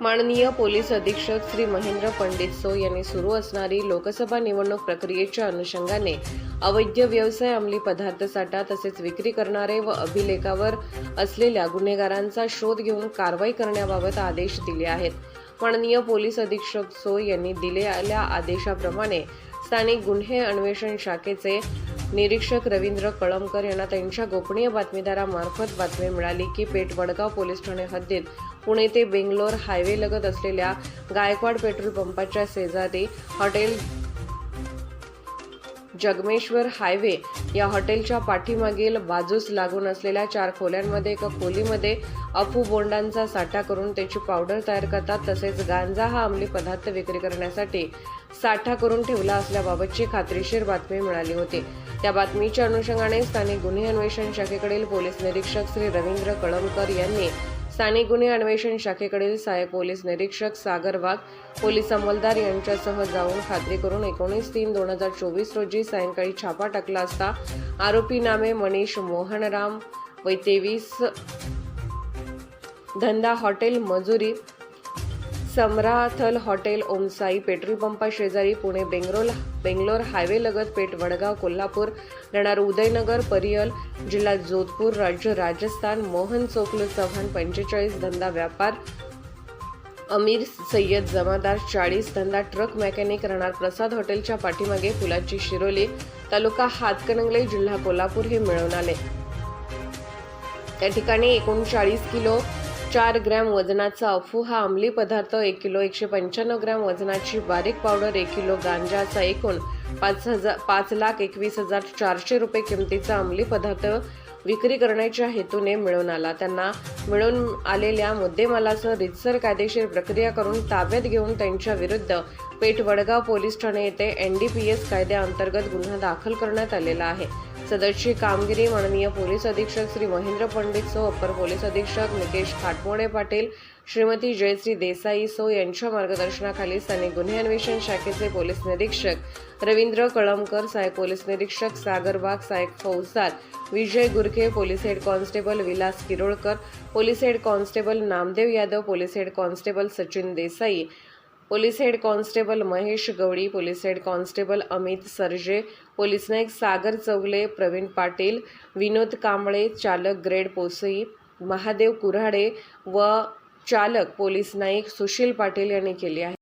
माननीय पोलीस अधीक्षक श्री महेंद्र पंडित सो यांनी सुरू असणारी लोकसभा निवडणूक प्रक्रियेच्या अनुषंगाने अवैध व्यवसाय अंमली पदार्थ साठा तसेच विक्री करणारे व अभिलेखावर असलेल्या गुन्हेगारांचा शोध घेऊन कारवाई करण्याबाबत आदेश दिले आहेत. माननीय पोलीस अधीक्षक सो यांनी दिलेल्या आदेशाप्रमाणे स्थानिक गुन्हे अन्वेषण शाखेचे निरीक्षक रवींद्र कळमकर यांना त्यांच्या गोपनीय बातमीदारामार्फत बातमी मिळाली की पेठ वडगाव पोलीस ठाणे हद्दीत पुणे ते बेंगलोर हायवे लगत असलेल्या गायकवाड पेट्रोल पंपाच्या शेजारी हॉटेल जगमेश्वर हायवे या हॉटेलच्या पाठीमागील बाजूस लागून असलेल्या चार खोल्यांमध्ये एका खोलीमध्ये अफू बोंडांचा साठा करून त्याची पावडर तयार करतात. तसेच गांजा हा अंमली पदार्थ विक्री करण्यासाठी साठा करून ठेवला असल्याबाबतची खात्रीशीर बातमी मिळाली होती. त्या बातमीच्या अनुषंगाने स्थानिक गुन्हे अन्वेषण शाखेकडील पोलीस निरीक्षक श्री रवींद्र कळमकर यांनी स्थानिक गुन्हे अन्वेषण शाखेकडील सहाय्यक पोलीस निरीक्षक सागर वाघ पोलीस अंमलदार यांच्यासह जाऊन खात्री करून एकोणीस तीन दोन हजार चोवीस रोजी सायंकाळी छापा टाकला असता आरोपी नामे मनीष मोहनराम वय तेवीस धंदा हॉटेल मजुरी समराथल हॉटेल ओमसाई पेट्रोल पंपा शेजारी पुणे बेंगरोल बेंगलोर हायवे लगत पेठ वडगाव कोल्हापूर राहणार उदयनगर परियल जिल्हा जोधपूर राज्य राजस्थान मोहन चोकलू चव्हाण पंचेचाळीस धंदा व्यापार अमीर सय्यद जमादार चाळीस धंदा ट्रक मेकॅनिक राहणार प्रसाद हॉटेलच्या पाठीमागे फुलाची शिरोली तालुका हातकणंगले जिल्हा कोल्हापूर हे मिळवून आले. त्या ठिकाणी एकोणचाळीस किलो चार ग्रॅम वजनाचा अफू हा अंमली पदार्थ एक किलो एकशे पंच्याण्णव ग्रॅम वजनाची बारीक पावडर एक किलो गांजाचा एकूण पाच हजार पाच लाख एकवीस हजार चारशे रुपये किमतीचा अंमली पदार्थ विक्री करण्याच्या हेतूने मिळून आला. त्यांना मिळून आलेल्या मुद्देमालासह रितसर कायदेशीर प्रक्रिया करून ताब्यात घेऊन त्यांच्या विरुद्ध पेठ वडगाव पोलीस ठाणे येथे एन डी पी एस कायद्याअंतर्गत गुन्हा दाखल करण्यात आलेला आहे. सदरची कामगिरी माननीय पोलीस अधीक्षक श्री महेंद्र पंडित सो अप्पर पोलीस अधीक्षक निकेश खाटमोडे पाटील श्रीमती जयश्री देसाई सो यांच्या मार्गदर्शनाखाली स्थानिक गुन्हे अन्वेषण शाखेचे पोलीस निरीक्षक रवींद्र कळमकर सहाय्यक पोलीस निरीक्षक सागर वाघ सहाय्यक फौजदार Vijay Gurkhe police head constable Vilas Kirolkar police head constable Namdev Yadav police head constable Sachin Desai police head constable Mahesh Gawali police head constable Amit Sarje police Naik Sagar Chougale Pravin Patil Vinod Kamble चालक ग्रेड पोसई महादेव कुऱ्हाडे व चालक police Naik Sushil Patil यांनी केली आहे.